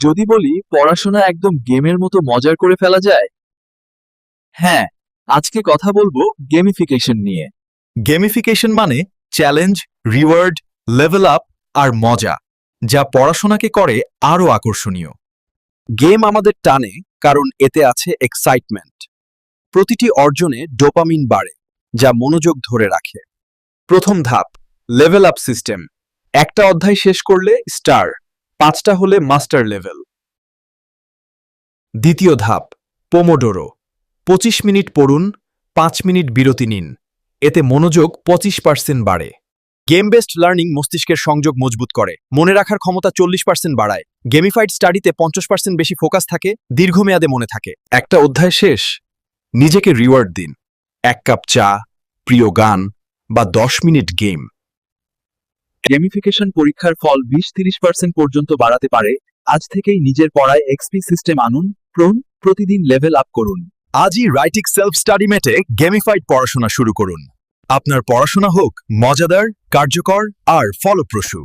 যদি বলি পড়াশোনা একদম গেমের মতো মজার করে ফেলা যায়? হ্যাঁ আজকে কথা বলব গেমিফিকেশন নিয়ে। গেমিফিকেশন মানে চ্যালেঞ্জ রিওয়ার্ড লেভেল আপ আর মজা যা পড়াশোনাকে করে আরও আকর্ষণীয়। গেম আমাদের টানে কারণ এতে আছে এক্সাইটমেন্ট প্রতিটি অর্জনে ডোপামিন বাড়ে যা মনোযোগ ধরে রাখে। প্রথম ধাপ লেভেল আপ সিস্টেম একটা অধ্যায় শেষ করলে স্টার পাঁচটা হলে মাস্টার লেভেল। দ্বিতীয় ধাপ, পোমোডোরো। পঁচিশ মিনিট পড়ুন, পাঁচ মিনিট বিরতি নিন। এতে মনোযোগ পঁচিশ পার্সেন্ট বাড়ে। গেম বেসড লার্নিং মস্তিষ্কের সংযোগ মজবুত করে। মনে রাখার ক্ষমতা চল্লিশ পার্সেন্ট বাড়ায়। গেমিফাইড স্টাডিতে পঞ্চাশ পার্সেন্ট বেশি ফোকাস থাকে, দীর্ঘমেয়াদে মনে থাকে। একটা অধ্যায় শেষ। নিজেকে রিওয়ার্ড দিন। এক কাপ চা, প্রিয় গান বা দশ মিনিট গেম। গেমিফিকেশন পরীক্ষার ফল বিশ তিরিশ পার্সেন্ট পর্যন্ত বাড়াতে পারে, আজ থেকেই নিজের পড়ায় এক্সপি সিস্টেম আনুন, প্রণ, প্রতিদিন লেভেল আপ করুন। আজই রাইটিক সেলফ স্টাডি মেটে গেমিফাইড পড়াশোনা শুরু করুন। আপনার পড়াশোনা হোক মজাদার, কার্যকর আর ফলপ্রসূ।